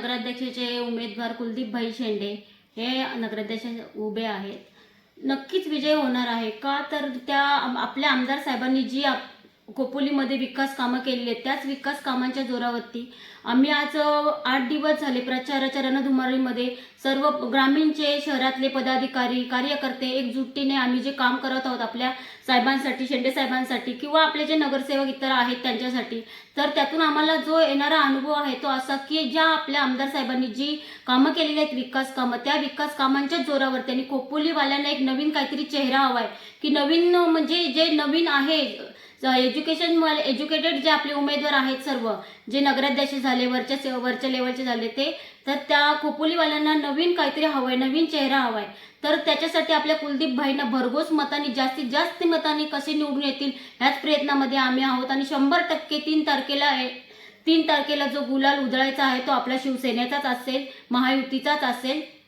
नगराध्यक्षाचे उमेदवार कुलदीपभाई शेंडे हे नगराध्यक्ष उभे आहेत. नक्कीच विजय होणार आहे. का तर त्या आपल्या आमदार साहेबांनी जी आप खोपोलीमध्ये विकास कामं केलेली आहेत. त्याच विकास कामांच्या जोरावरती आम्ही आज आठ दिवस झाले प्रचाराच्या रणधुमारीमध्ये सर्व ग्रामीणचे शहरातले पदाधिकारी कार्यकर्ते एकजुटीने आम्ही जे काम करत आहोत आपल्या साहेबांसाठी शेंडे साहेबांसाठी किंवा आपले जे नगरसेवक इतर आहेत त्यांच्यासाठी तर त्यातून आम्हाला जो येणारा अनुभव आहे तो असा की ज्या आपल्या आमदार साहेबांनी जी कामं केलेली आहेत विकास कामं त्या विकास कामांच्या जोरावरती आणि खोपोलीवाल्यांना एक नवीन काहीतरी चेहरा हवा आहे. की नवीन म्हणजे जे नवीन आहे एज्युकेशन एज्युकेटेड जे आपले उमेदवार आहेत सर्व जे नगराध्यक्ष झाले वरच्या से- वरच्या लेवलचे झाले ते तर त्या खोपोलीवाल्यांना नवीन काहीतरी हवंय नवीन चेहरा हवाय. तर त्याच्यासाठी आपल्या कुलदीप भाईंना भरघोस मतांनी जास्तीत जास्त मतांनी कसे निवडून येतील ह्याच प्रयत्नामध्ये आम्ही आहोत. आणि शंभर टक्के तीन तारखेला आहे. तीन तारखेला जो गुलाल उधळायचा आहे तो आपल्या शिवसेनेचाच असेल महायुतीचाच असेल